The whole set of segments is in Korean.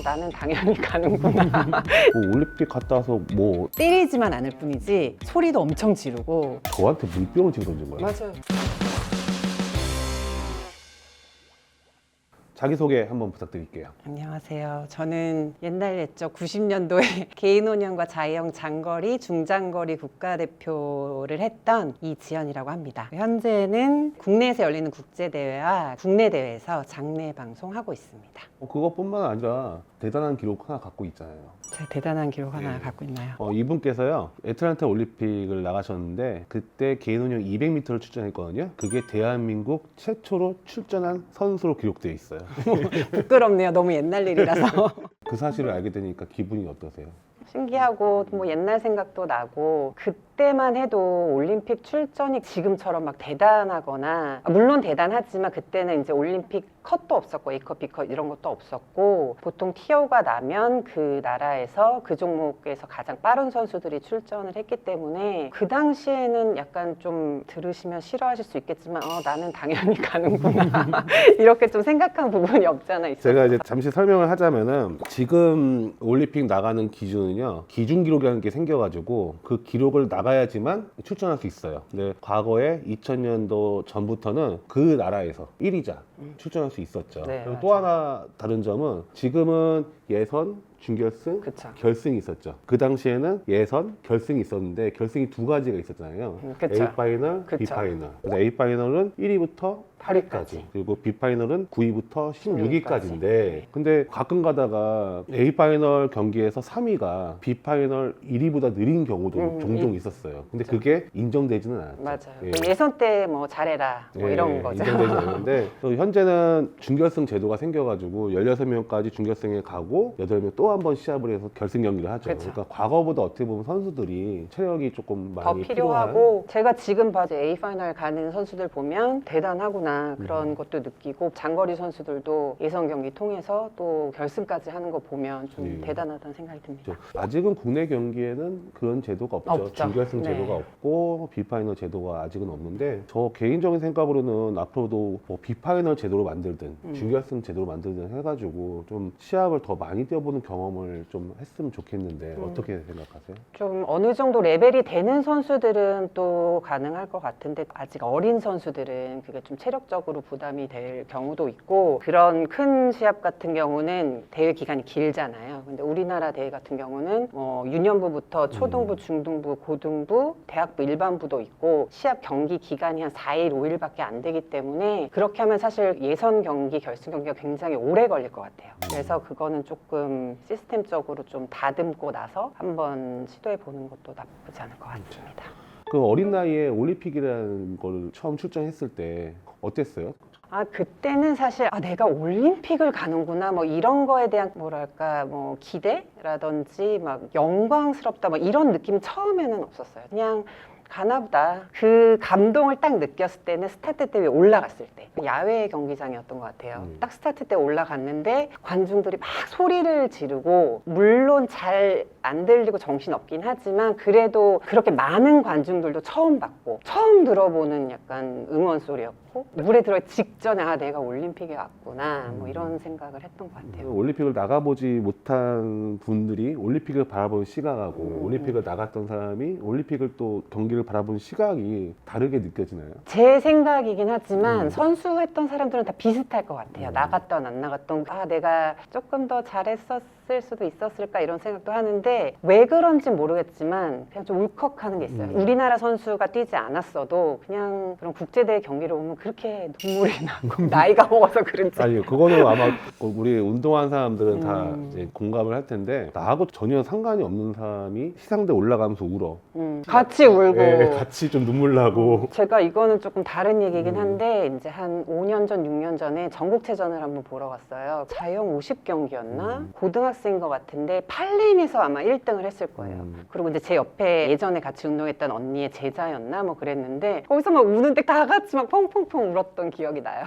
어, 나는 당연히 가는구나. 뭐 올림픽 갔다 와서 뭐 때리지만 않을 뿐이지 소리도 엄청 지르고. 저한테 물병을 지금 던진 거예요. 맞아요. 자기소개 한번 부탁드릴게요. 안녕하세요. 저는 옛날 옛적 90년도에 개인혼연과 자유형 장거리, 중장거리 국가대표를 했던 이지연이라고 합니다. 현재는 국내에서 열리는 국제대회와 국내 대회에서 장례 방송하고 있습니다. 어, 그것뿐만 아니라 대단한 기록 하나 갖고 있잖아요. 제가 대단한 기록 하나 네. 갖고 있나요? 어, 이분께서요 애틀란타 올림픽을 나가셨는데 그때 개인운영 200m를 출전했거든요. 그게 대한민국 최초로 출전한 선수로 기록되어 있어요. 부끄럽네요. 너무 옛날 일이라서. 그 사실을 알게 되니까 기분이 어떠세요? 신기하고 뭐 옛날 생각도 나고 그 때만 해도 올림픽 출전이 지금처럼 막 대단하거나 아, 물론 대단하지만 그때는 이제 올림픽 컷도 없었고 A컷, B컷 이런 것도 없었고 보통 티오가 나면 그 나라에서 그 종목에서 가장 빠른 선수들이 출전을 했기 때문에 그 당시에는 약간 좀 들으시면 싫어하실 수 있겠지만 어, 나는 당연히 가는구나 이렇게 좀 생각한 부분이 없잖아 있어요. 제가 이제 잠시 설명을 하자면은 지금 올림픽 나가는 기준은요 기준 기록이라는 게 생겨가지고 그 기록을 나가 야지만 출전할 수 있어요. 근데 과거에 2000년도 전부터는 그 나라에서 1위자 출전할 수 있었죠. 네, 그리고 또 하나 다른 점은 지금은 예선, 준결승, 그쵸. 결승이 있었죠. 그 당시에는 예선, 결승이 있었는데 결승이 두 가지가 있었잖아요. 음, 그쵸. A 파이널, B 그쵸. 파이널. 그래서 A 파이널은 1위부터 8위까지 그리고 B 파이널은 9위부터 16위까지인데 근데 가끔 가다가 A 파이널 경기에서 3위가 B 파이널 1위보다 느린 경우도 음, 종종 이- 있었어요. 근데 그게 인정되지는 않았죠. 맞아요. 예. 그 예선 때 뭐 잘해라 뭐 예, 이런 거죠. 인정되지 않는데 또 현재는 준결승 제도가 생겨가지고 16명까지 준결승에 가고 8명 또 한 번 시합을 해서 결승 경기를 하죠. 그쵸. 러니까 과거보다 어떻게 보면 선수들이 체력이 조금 더 많이 필요하고 제가 지금 봐도 A 파이널 가는 선수들 보면 대단하구나 그런 음. 것도 느끼고 장거리 선수들도 예선 경기 통해서 또 결승까지 하는 거 보면 좀 예. 대단하다는 생각이 듭니다. 그렇죠. 아직은 국내 경기에는 그런 제도가 없죠. 없죠. 준결승 네. 제도가 없고 비파이널 제도가 아직은 없는데 저 개인적인 생각으로는 앞으로도 뭐 비파이널 제도로 만들든 음. 준결승 제도로 만들든 해가지고 좀 시합을 더 많이 뛰어보는 경험을 좀 했으면 좋겠는데 음. 어떻게 생각하세요? 좀 어느 정도 레벨이 되는 선수들은 또 가능할 것 같은데 아직 어린 선수들은 그게 좀 체력 적으로 부담이 될 경우도 있고 그런 큰 시합 같은 경우는 대회 기간이 길잖아요. 근데 우리나라 대회 같은 경우는 뭐 유년부부터 초등부, 음. 중등부, 고등부, 대학부 일반부도 있고 시합 경기 기간이 한 4일, 5일밖에 안 되기 때문에 그렇게 하면 사실 예선 경기, 결승 경기가 굉장히 오래 걸릴 것 같아요. 그래서 그거는 조금 시스템적으로 좀 다듬고 나서 한번 시도해 보는 것도 나쁘지 않을 것 같습니다. 그 어린 나이에 올림픽이라는 걸 처음 출전했을 때 어땠어요? 아 그때는 사실 아 내가 올림픽을 가는구나 뭐 이런 거에 대한 뭐랄까 뭐 기대라든지 막 영광스럽다 뭐 이런 느낌 처음에는 없었어요. 그냥 가나보다 그 감동을 딱 느꼈을 때는 스타트 때 위에 올라갔을 때 야외 경기장이었던 것 같아요. 음. 딱 스타트 때 올라갔는데 관중들이 막 소리를 지르고 물론 잘 안 들리고 정신 없긴 하지만 그래도 그렇게 많은 관중들도 처음 봤고 처음 들어보는 약간 응원 소리였고 물에 들어 직전에 아 내가 올림픽에 왔구나 뭐 이런 생각을 했던 것 같아요. 올림픽을 나가보지 못한 분들이 올림픽을 바라보는 시각하고 음. 올림픽을 나갔던 사람이 올림픽을 또 경기를 바라보는 시각이 다르게 느껴지나요? 제 생각이긴 하지만 음. 선수했던 사람들은 다 비슷할 것 같아요. 음. 나갔던 안 나갔던 아 내가 조금 더 잘했었을 수도 있었을까 이런 생각도 하는데 왜 그런지 모르겠지만 그냥 좀 울컥하는 게 있어요. 음. 우리나라 선수가 뛰지 않았어도 그냥 그런 국제대회 경기를 보면 그렇게 눈물이 나고 나이가 먹어서 그런지 아니 그거는 아마 우리 운동한 사람들은 다 음. 이제 공감을 할 텐데 나하고 전혀 상관이 없는 사람이 시상대 올라가면서 울어. 음, 같이 울고 예, 같이 좀 눈물 나고. 제가 이거는 조금 다른 얘기긴 음. 한데 이제 한 5년 전, 6년 전에 전국체전을 한번 보러 갔어요. 자영 50경기였나? 음. 고등학생인 것 같은데 8레인에서 아마 1등을 했을 거예요. 음. 그리고 이제 제 옆에 예전에 같이 운동했던 언니의 제자였나 뭐 그랬는데 거기서 막 우는데 다 같이 막 펑펑 펑 울었던 기억이 나요.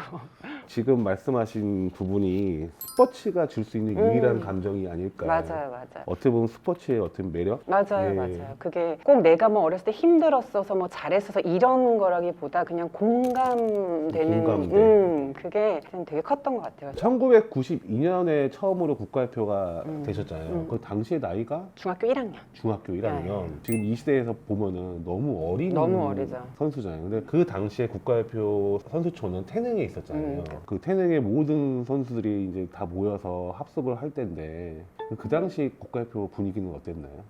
지금 말씀하신 부분이 스포츠가 줄 수 있는 음. 유일한 감정이 아닐까. 맞아요, 맞아요. 어떻게 보면 스포츠의 어떤 매력? 맞아요, 예. 맞아요. 그게 꼭 내가 뭐 어렸을 때 힘들었어서 뭐 잘했어서 이런 거라기보다 그냥 공감되는, 공감돼. 음, 그게 되게 컸던 것 같아요. 1992년에 처음으로 국가대표가 음. 되셨잖아요. 음. 그 당시에 나이가 중학교 1학년. 중학교 1학년. 네. 지금 이 시대에서 보면은 너무 어린 너무 어리죠. 선수잖아요. 근데 그 당시에 국가대표 선수촌은 태릉에 있었잖아요. 음. 그 태릉의 모든 선수들이 이제 다 모여서 합숙을 할 때인데 그 당시 국가대표 분위기는 어땠나요?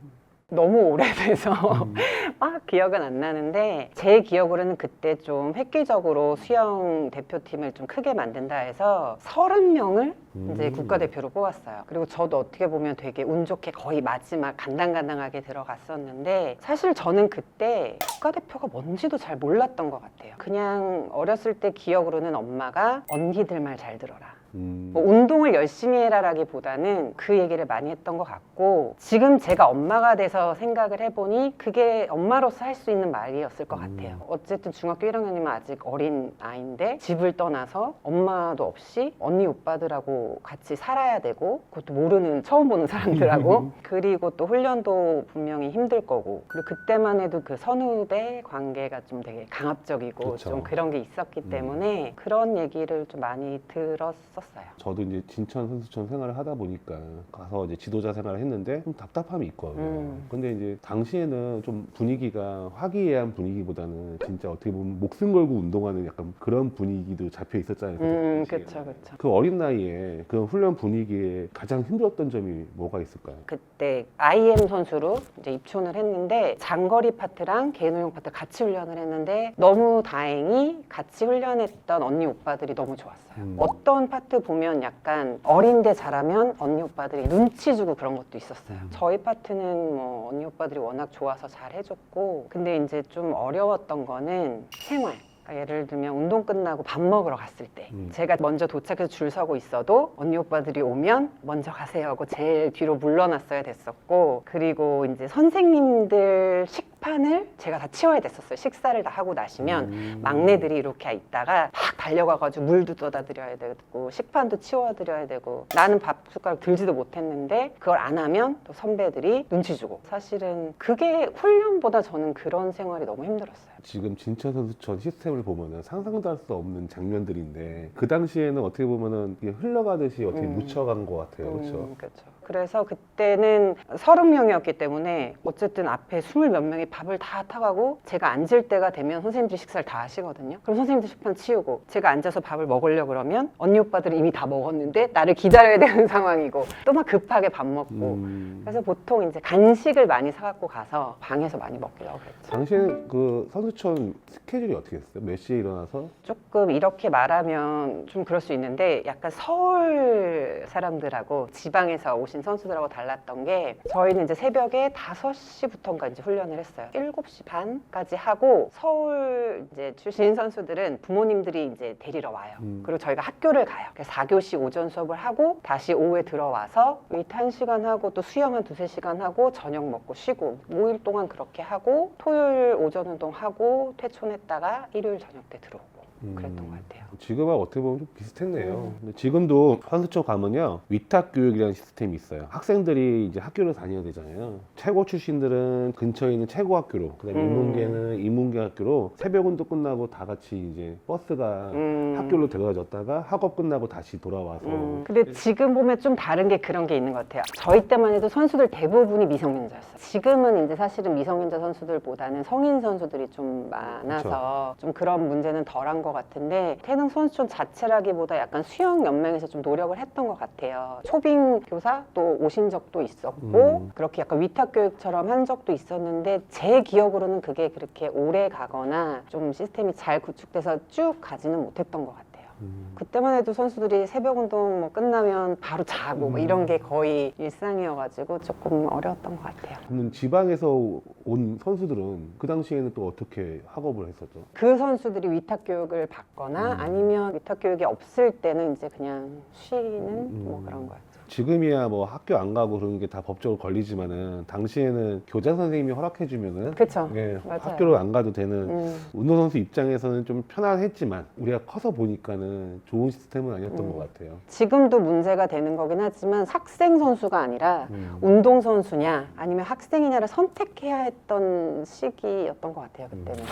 너무 오래돼서 음. 막 기억은 안 나는데 제 기억으로는 그때 좀 획기적으로 수영 대표팀을 좀 크게 만든다 해서 30명을 이제 음. 국가대표로 뽑았어요. 그리고 저도 어떻게 보면 되게 운 좋게 거의 마지막 간당간당하게 들어갔었는데 사실 저는 그때 국가대표가 뭔지도 잘 몰랐던 것 같아요. 그냥 어렸을 때 기억으로는 엄마가 언니들 말 잘 들어라. 음. 뭐 운동을 열심히 해라라기보다는 그 얘기를 많이 했던 것 같고 지금 제가 엄마가 돼서 생각을 해보니 그게 엄마로서 할 수 있는 말이었을 것 음. 같아요. 어쨌든 중학교 1학년이면 아직 어린 아이인데 집을 떠나서 엄마도 없이 언니 오빠들하고 같이 살아야 되고 그것도 모르는 처음 보는 사람들하고 그리고 또 훈련도 분명히 힘들 거고 그리고 그때만 해도 그 선후배 관계가 좀 되게 강압적이고 그쵸. 좀 그런 게 있었기 음. 때문에 그런 얘기를 좀 많이 들었었 어요. 저도 이제 진천 선수촌 생활을 하다 보니까 가서 이제 지도자 생활을 했는데 좀 답답함이 있거든요. 음. 근데 이제 당시에는 좀 분위기가 화기애애한 분위기보다는 진짜 어떻게 보면 목숨 걸고 운동하는 약간 그런 분위기도 잡혀 있었잖아요. 그때 음. 그쵸, 그쵸. 그 어린 나이에 그 훈련 분위기에 가장 힘들었던 점이 뭐가 있을까요? 그때 IM 선수로 이제 입촌을 했는데 장거리 파트랑 개인호용 파트 같이 훈련을 했는데 너무 다행히 같이 훈련했던 언니 오빠들이 너무 좋았어요. 음. 어떤 파트 보면 약간 어린데 잘하면 언니 오빠들이 눈치 주고 그런 것도 있었어요. 음. 저희 파트는 뭐 언니 오빠들이 워낙 좋아서 잘 해줬고 근데 이제 좀 어려웠던 거는 생활. 그러니까 예를 들면 운동 끝나고 밥 먹으러 갔을 때 음. 제가 먼저 도착해서 줄 서고 있어도 언니 오빠들이 오면 먼저 가세요 하고 제일 뒤로 물러났어야 됐었고 그리고 이제 선생님들 식 판을 제가 다 치워야 됐었어요 식사를 다 하고 나시면 음. 막내들이 이렇게 있다가 막 달려가가지고 물도 떠다 드려야 되고 식판도 치워드려야 되고 나는 밥 숟가락 들지도 못했는데 그걸 안 하면 또 선배들이 눈치 주고 사실은 그게 훈련보다 저는 그런 생활이 너무 힘들었어요 지금 진천 선수촌 시스템을 보면은 상상도 할 수 없는 장면들인데 그 당시에는 어떻게 보면은 흘러가듯이 어떻게 음. 묻혀간 것 같아요, 그렇죠? 음, 그렇죠. 그래서 그때는 서른 명이었기 때문에 어쨌든 앞에 스물 몇 명이 밥을 다 타가고 제가 앉을 때가 되면 선생님들이 식사를 다 하시거든요. 그럼 선생님들 식판 치우고 제가 앉아서 밥을 먹으려 그러면 언니 오빠들이 이미 다 먹었는데 나를 기다려야 되는 상황이고 또 막 급하게 밥 먹고 음. 그래서 보통 이제 간식을 많이 사갖고 가서 방에서 많이 먹으려고 그랬죠. 당시에는 그 선수촌 스케줄이 어떻게 됐어요? 몇 시에 일어나서? 조금 이렇게 말하면 좀 그럴 수 있는데 약간 서울 사람들하고 지방에서 오신 선수들하고 달랐던 게 저희는 이제 새벽에 5시부터인가 이제 훈련을 했어요. 7시 반까지 하고 서울 이제 출신 선수들은 부모님들이 이제 데리러 와요. 음. 그리고 저희가 학교를 가요. 그래서 4교시 오전 수업을 하고 다시 오후에 들어와서 웨이트 1시간 하고 또 수영 한 두세 시간 하고 저녁 먹고 쉬고 5일 동안 그렇게 하고 토요일 오전 운동 하고 퇴촌했다가 일요일 저녁 때 들어오고 그랬던 음. 것 같아요. 지금하고 어떻게 보면 좀 비슷했네요. 음. 근데 지금도 선수촌 가면요 위탁 교육이라는 시스템이 있어요. 학생들이 이제 학교를 다녀야 되잖아요. 최고 출신들은 근처에 있는 최고 학교로, 그다음에 음. 인문계는 인문계 학교로 새벽 운동 끝나고 다 같이 이제 버스가 음. 학교로 데려다줬다가 학업 끝나고 다시 돌아와서 음, 근데 지금 보면 좀 다른 게 그런 게 있는 것 같아요. 저희 때만 해도 선수들 대부분이 미성년자였어요. 지금은 이제 사실은 미성년자 선수들보다는 성인 선수들이 좀 많아서 좀 그런 문제는 덜한 것 같은데 태릉 선수촌 자체라기보다 약간 수영 연맹에서 좀 노력을 했던 것 같아요. 초빙 교사 또 오신 적도 있었고 음. 그렇게 약간 위탁 교육처럼 한 적도 있었는데 제 기억으로는 그게 그렇게 오래 가거나 좀 시스템이 잘 구축돼서 쭉 가지는 못했던 것 같아요. 음. 그때만 해도 선수들이 새벽 운동 뭐 끝나면 바로 자고 뭐 음. 이런 게 거의 일상이어가지고 조금 어려웠던 것 같아요. 그러면 지방에서 온 선수들은 그 당시에는 또 어떻게 학업을 했었죠? 그 선수들이 위탁 교육을 받거나 음. 아니면 위탁 교육이 없을 때는 이제 그냥 쉬는 음. 뭐 그런 거였죠. 지금이야 뭐 학교 안 가고 그런 게 다 법적으로 걸리지만은 당시에는 교장 선생님이 허락해 주면은 그쵸. 예, 맞아요. 학교를 안 가도 되는 음. 운동선수 입장에서는 좀 편안했지만 우리가 커서 보니까는 좋은 시스템은 아니었던 음. 것 같아요. 지금도 문제가 되는 거긴 하지만 학생 선수가 아니라 음. 운동 선수냐 아니면 학생이냐를 선택해야 했던 시기였던 것 같아요 그때는.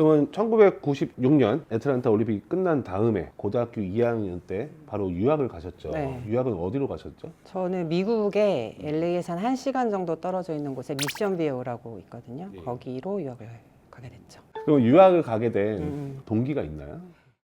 그러면 1996년 애틀란타 올림픽이 끝난 다음에 고등학교 2학년 때 바로 유학을 가셨죠. 네. 유학은 어디로 가셨죠? 저는 미국의 LA에서 한 1시간 정도 떨어져 있는 곳에 미션 비오라고 있거든요. 예. 거기로 유학을 가게 됐죠. 그럼 유학을 가게 된 음. 동기가 있나요?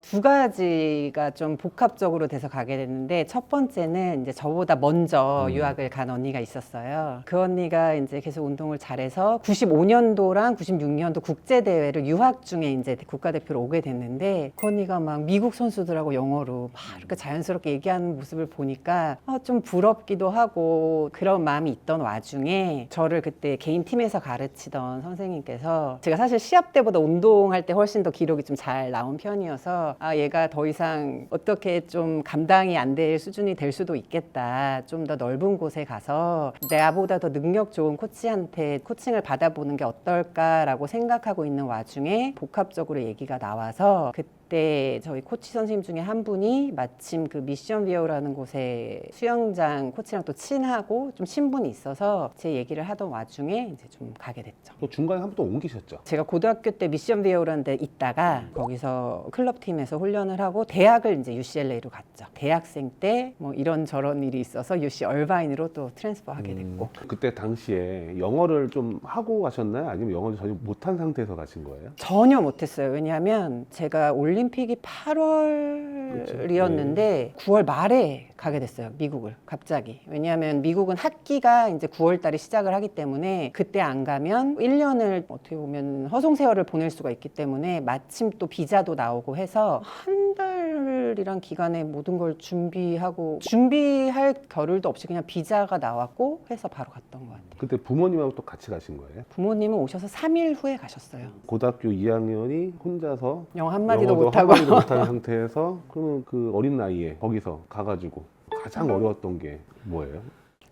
두 가지가 좀 복합적으로 돼서 가게 됐는데 첫 번째는 이제 저보다 먼저 음. 유학을 간 언니가 있었어요. 그 언니가 이제 계속 운동을 잘해서 95년도랑 96년도 국제 대회를 유학 중에 이제 국가대표로 오게 됐는데 그 언니가 막 미국 선수들하고 영어로 막 이렇게 자연스럽게 얘기하는 모습을 보니까 아, 좀 부럽기도 하고 그런 마음이 있던 와중에 저를 그때 개인 팀에서 가르치던 선생님께서 제가 사실 시합 때보다 운동할 때 훨씬 더 기록이 좀 잘 나온 편이어서 아 얘가 더 이상 어떻게 좀 감당이 안 될 수준이 될 수도 있겠다. 좀 더 넓은 곳에 가서 나보다 더 능력 좋은 코치한테 코칭을 받아보는 게 어떨까라고 생각하고 있는 와중에 복합적으로 얘기가 나와서 그때 저희 코치 선생님 중에 한 분이 마침 그 미션 비어라는 곳에 수영장 코치랑 또 친하고 좀 친분이 있어서 제 얘기를 하던 와중에 이제 좀 가게 됐죠. 또 중간에 한 번 또 옮기셨죠. 제가 고등학교 때 미션 비어라는 데 있다가 거기서 클럽 팀에서 훈련을 하고 대학을 이제 UCLA로 갔죠. 대학생 때 뭐 이런 저런 일이 있어서 UC 얼바인으로 또 트랜스퍼 하게 됐고 음, 그때 당시에 영어를 좀 하고 가셨나요? 아니면 영어를 전혀 못한 상태에서 가신 거예요? 전혀 못했어요. 왜냐하면 제가 올 림픽이 8월이었는데 9월 말에 가게 됐어요. 미국을 갑자기. 왜냐하면 미국은 학기가 이제 9월 달에 시작을 하기 때문에 그때 안 가면 1년을 어떻게 보면 허송 세월을 보낼 수가 있기 때문에 마침 또 비자도 나오고 해서 한 달이란 기간에 모든 걸 준비하고 준비할 겨를도 없이 그냥 비자가 나왔고 해서 바로 갔던 것 같아요. 그때 부모님하고 또 같이 가신 거예요? 부모님은 오셔서 3일 후에 가셨어요. 고등학교 2학년이 혼자서 영어 한마디도 못하고 한마디도 못하는 상태에서 그러면 그 어린 나이에 거기서 가가지고 가장 어려웠던 게 뭐예요?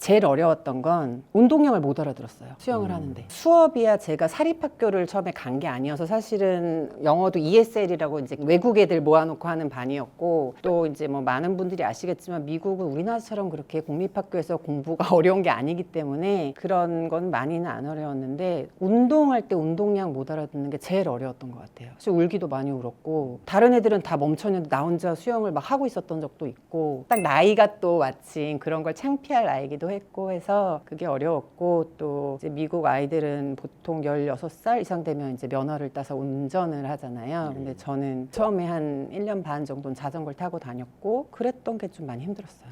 제일 어려웠던 건 운동량을 못 알아들었어요. 수영을 음. 하는데. 수업이야 제가 사립학교를 처음에 간 게 아니어서 사실은 영어도 ESL이라고 이제 외국 애들 모아놓고 하는 반이었고 또 이제 뭐 많은 분들이 아시겠지만 미국은 우리나라처럼 그렇게 공립학교에서 공부가 어려운 게 아니기 때문에 그런 건 많이는 안 어려웠는데 운동할 때 운동량 못 알아듣는 게 제일 어려웠던 것 같아요. 사실 울기도 많이 울었고 다른 애들은 다 멈췄는데 나 혼자 수영을 막 하고 있었던 적도 있고 딱 나이가 또 마침 그런 걸 창피할 나이기도 했고 해서 그게 어려웠고 또 이제 미국 아이들은 보통 16살 이상 되면 이제 면허를 따서 운전을 하잖아요. 근데 저는 처음에 한 1년 반 정도는 자전거를 타고 다녔고 그랬던 게 좀 많이 힘들었어요.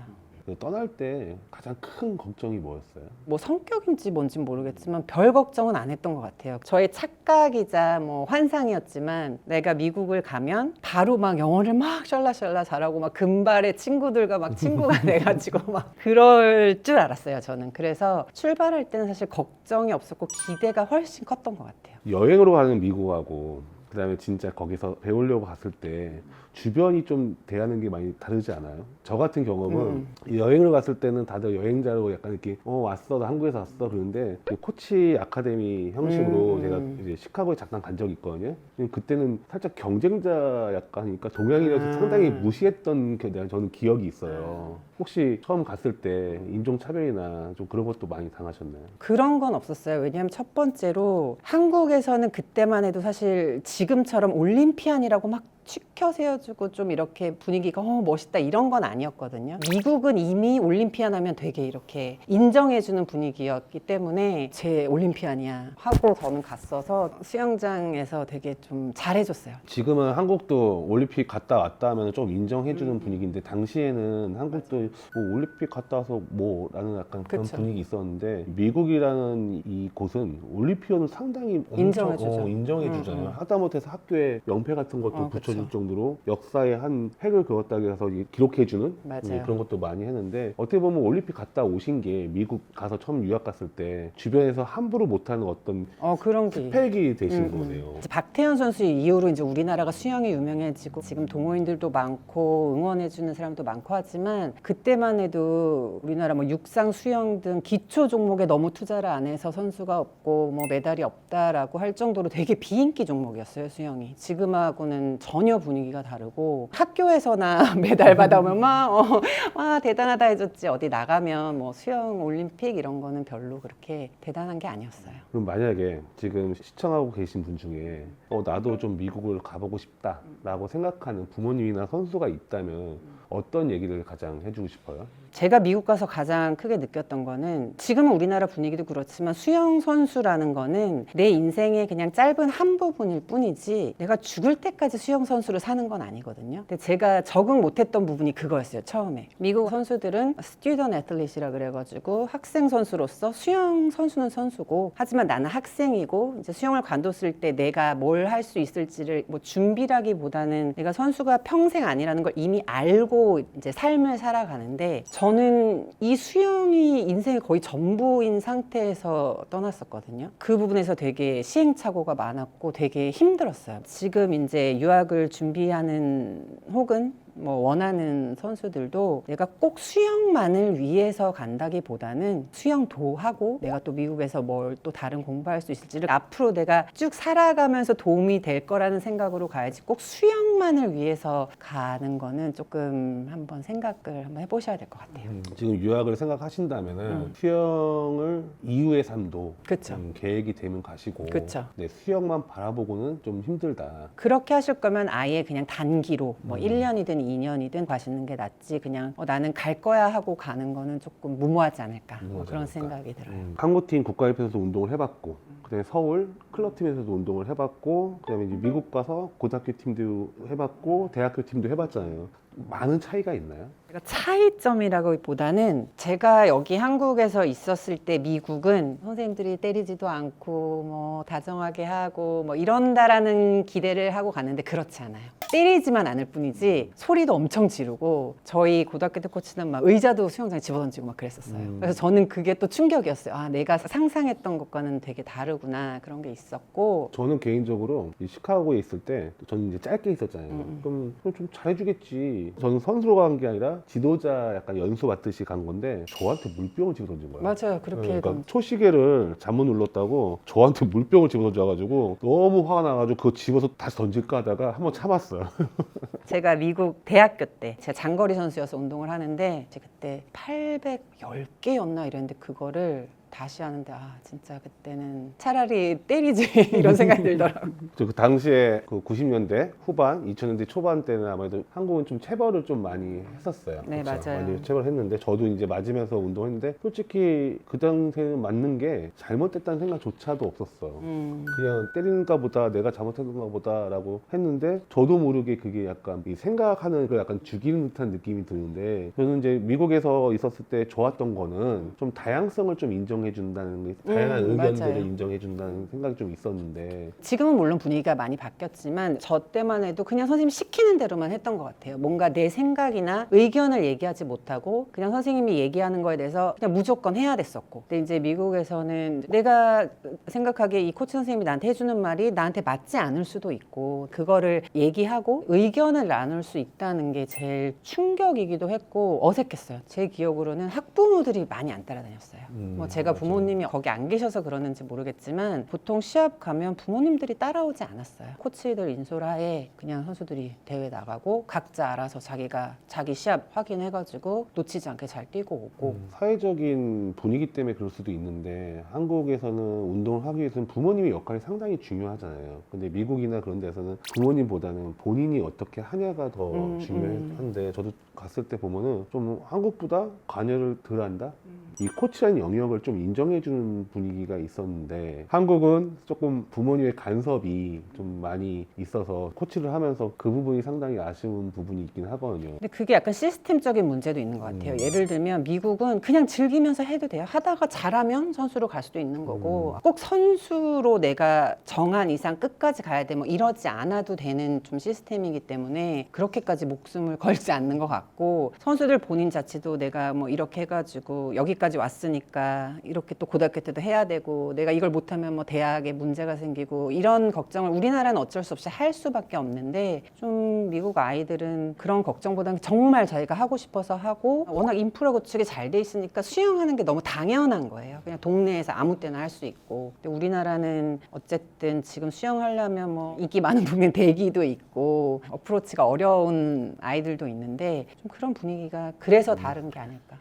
그 떠날 때 가장 큰 걱정이 뭐였어요? 뭐 성격인지 뭔지 모르겠지만 별 걱정은 안 했던 것 같아요. 저의 착각이자 뭐 환상이었지만 내가 미국을 가면 바로 막 영어를 막 샬라샬라 잘하고 막 금발의 친구들과 막 친구가 돼가지고 막 그럴 줄 알았어요. 저는 그래서 출발할 때는 사실 걱정이 없었고 기대가 훨씬 컸던 것 같아요. 여행으로 가는 미국하고 그다음에 진짜 거기서 배우려고 갔을 때 주변이 좀 대하는 게 많이 다르지 않아요? 저 같은 경험은 음. 여행을 갔을 때는 다들 여행자로 약간 이렇게 어 왔어 나 한국에서 왔어 그러는데 그 코치 아카데미 형식으로 음. 제가 이제 시카고에 잠깐 간 적이 있거든요. 그때는 살짝 경쟁자 약간이니까 동양이라서 음. 상당히 무시했던 게 저는 기억이 있어요. 혹시 처음 갔을 때 인종 차별이나 좀 그런 것도 많이 당하셨나요? 그런 건 없었어요. 왜냐하면 첫 번째로 한국에서는 그때만 해도 사실 지금처럼 올림피안이라고 막 치켜 세워주고 좀 이렇게 분위기가 어 멋있다 이런 건 아니었거든요. 미국은 이미 올림피안 하면 되게 이렇게 인정해주는 분위기였기 때문에 제 올림피안이야 하고 저는 갔어서 수영장에서 되게 좀 잘해줬어요. 지금은 한국도 올림픽 갔다 왔다 하면 좀 음. 인정해주는 분위기인데 당시에는 한국도 뭐 올림픽 갔다 와서 뭐라는 약간 그런 그쵸. 분위기 있었는데 미국이라는 이 곳은 올림피언을 상당히 엄청, 인정해주죠. 어, 인정해주잖아요. 음, 음. 하다못해서 학교에 명패 같은 것도 어, 붙여주고 있을 정도로 역사의 한 획을 그었다고 해서 이 기록해주는 맞아요. 예, 그런 것도 많이 했는데 어떻게 보면 올림픽 갔다 오신 게 미국 가서 처음 유학 갔을 때 주변에서 함부로 못하는 어떤 어 그런 게 스펙이 되신 음, 음. 거네요. 이제 박태현 선수 이후로 이제 우리나라가 수영이 유명해지고 지금 동호인들도 많고 응원해주는 사람도 많고 하지만 그때만 해도 우리나라 뭐 육상, 수영 등 기초 종목에 너무 투자를 안 해서 선수가 없고 뭐 메달이 없다라고 할 정도로 되게 비인기 종목이었어요 수영이. 지금하고는 전혀 분위기가 다르고 학교에서나 메달 받아오면 막 어, 와 대단하다 해줬지 어디 나가면 뭐 수영 올림픽 이런 거는 별로 그렇게 대단한 게 아니었어요. 그럼 만약에 지금 시청하고 계신 분 중에 어, 나도 좀 미국을 가보고 싶다라고 생각하는 부모님이나 선수가 있다면 어떤 얘기를 가장 해주고 싶어요? 제가 미국 가서 가장 크게 느꼈던 거는 지금은 우리나라 분위기도 그렇지만 수영 선수라는 거는 내 인생의 그냥 짧은 한 부분일 뿐이지 내가 죽을 때까지 수영 선수로 사는 건 아니거든요. 근데 제가 적응 못했던 부분이 그거였어요. 처음에 미국 선수들은 스튜던 애틀릿이라 그래가지고 학생 선수로서 수영 선수는 선수고 하지만 나는 학생이고 이제 수영을 관뒀을 때 내가 뭘 할 수 있을지를 뭐 준비라기보다는 내가 선수가 평생 아니라는 걸 이미 알고 이제 삶을 살아가는데 저는 이 수영이 인생의 거의 전부인 상태에서 떠났었거든요. 그 부분에서 되게 시행착오가 많았고 되게 힘들었어요. 지금 이제 유학을 준비하는 혹은 뭐 원하는 선수들도 내가 꼭 수영만을 위해서 간다기보다는 수영도 하고 내가 또 미국에서 뭘 또 다른 공부할 수 있을지를 앞으로 내가 쭉 살아가면서 도움이 될 거라는 생각으로 가야지 꼭 수영만을 위해서 가는 거는 조금 한번 생각을 한번 해보셔야 될 것 같아요. 지금 유학을 생각하신다면은 음. 수영을 이후의 삶도 그쵸. 음, 계획이 되면 가시고 그쵸. 네, 수영만 바라보고는 좀 힘들다. 그렇게 하실 거면 아예 그냥 단기로 뭐 음. 1년이든 2년이든 가시는 게 낫지 그냥 어, 나는 갈 거야 하고 가는 거는 조금 무모하지 않을까 뭐 무모하지 그런 않을까. 생각이 들어요. 음, 한국팀 국가대표에서 운동을 해봤고 그다음에 서울 클럽팀에서도 운동을 해봤고 그다음에 이제 미국 가서 고등학교 팀도 해봤고 대학교 팀도 해봤잖아요. 많은 차이가 있나요? 제가 차이점이라기보다는 제가 여기 한국에서 있었을 때 미국은 선생님들이 때리지도 않고 뭐 다정하게 하고 뭐 이런다라는 기대를 하고 갔는데 그렇지 않아요. 때리지만 않을 뿐이지 소리도 엄청 지르고 저희 고등학교 때 코치는 막 의자도 수영장에 집어던지고 막 그랬었어요. 음. 그래서 저는 그게 또 충격이었어요. 아 내가 상상했던 것과는 되게 다르구나 그런 게 있었고 저는 개인적으로 이 시카고에 있을 때 저는 이제 짧게 있었잖아요. 음, 음. 그럼 그럼 좀 잘해주겠지. 저는 선수로 간 게 아니라 지도자 약간 연수 받듯이 간 건데 저한테 물병을 집어 던진 거예요. 맞아요 그렇게 그러니까 해도 초시계를 잘못 눌렀다고 저한테 물병을 집어 던져가지고 너무 화가 나가지고 그거 집어서 다시 던질까 하다가 한번 참았어요. 제가 미국 대학교 때 제가 장거리 선수여서 운동을 하는데 그때 810개였나 이랬는데 그거를 다시 하는데 아 진짜 그때는 차라리 때리지 이런 생각이 들더라고요. 저그 당시에 그 90년대 후반, 2000년대 초반 때는 아무래도 한국은 좀 체벌을 좀 많이 했었어요. 네? 맞아요. 많이 체벌했는데 저도 이제 맞으면서 운동했는데 솔직히 그 당시에는 맞는 게 잘못됐다는 생각조차도 없었어. 음, 그냥 때리는가 보다 내가 잘못했는가 보다라고 했는데 저도 모르게 그게 약간 이 생각하는 그 약간 죽이는 듯한 느낌이 드는데 저는 이제 미국에서 있었을 때 좋았던 거는 좀 다양성을 좀 인정 해 준다는 게 다양한 음, 의견들을 맞아요. 인정해 준다는 생각이 좀 있었는데 지금은 물론 분위기가 많이 바뀌었지만 저 때만 해도 그냥 선생님 시키는 대로만 했던 것 같아요. 뭔가 내 생각이나 의견을 얘기하지 못하고 그냥 선생님이 얘기하는 거에 대해서 그냥 무조건 해야 됐었고. 근데 이제 미국에서는 내가 생각하기에 이 코치 선생님이 나한테 해주는 말이 나한테 맞지 않을 수도 있고 그거를 얘기하고 의견을 나눌 수 있다는 게 제일 충격이기도 했고 어색했어요. 제 기억으로는 학부모들이 많이 안 따라다녔어요. 음, 뭐 제가 맞아요. 부모님이 거기 안 계셔서 그러는지 모르겠지만 보통 시합 가면 부모님들이 따라오지 않았어요. 코치들 인솔하에 그냥 선수들이 대회 나가고 각자 알아서 자기가 자기 시합 확인해가지고 놓치지 않게 잘 뛰고 오고 음, 사회적인 분위기 때문에 그럴 수도 있는데 한국에서는 운동을 하기 위해서는 부모님의 역할이 상당히 중요하잖아요. 근데 미국이나 그런 데서는 부모님보다는 본인이 어떻게 하냐가 더 음, 중요한데 저도 갔을 때 보면은 좀 한국보다 관여를 덜 한다? 이 코치라는 영역을 좀 인정해주는 분위기가 있었는데 한국은 조금 부모님의 간섭이 좀 많이 있어서 코치를 하면서 그 부분이 상당히 아쉬운 부분이 있긴 하거든요. 근데 그게 약간 시스템적인 문제도 있는 것 같아요. 음. 예를 들면 미국은 그냥 즐기면서 해도 돼요. 하다가 잘하면 선수로 갈 수도 있는 거고 꼭 선수로 내가 정한 이상 끝까지 가야 돼 뭐 이러지 않아도 되는 좀 시스템이기 때문에 그렇게까지 목숨을 걸지 않는 것 같고 선수들 본인 자체도 내가 뭐 이렇게 해가지고 여기까지 왔으니까 이렇게 또 고등학교 때도 해야 되고 내가 이걸 못하면 뭐 대학에 문제가 생기고 이런 걱정을 우리나라는 어쩔 수 없이 할 수밖에 없는데 좀 미국 아이들은 그런 걱정보다는 정말 자기가 하고 싶어서 하고 워낙 인프라 구축이 잘 돼 있으니까 수영하는 게 너무 당연한 거예요. 그냥 동네에서 아무 때나 할 수 있고. 근데 우리나라는 어쨌든 지금 수영하려면 뭐 인기 많은 분명 대기도 있고 어프로치가 어려운 아이들도 있는데 좀 그런 분위기가 그래서 다른 게 아닐까.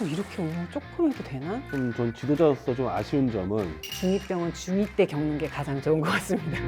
어, 이렇게 운동 조금 해도 되나? 좀 전 지도자로서 좀 아쉬운 점은 중2병은 중2 때 겪는 게 가장 좋은 것 같습니다.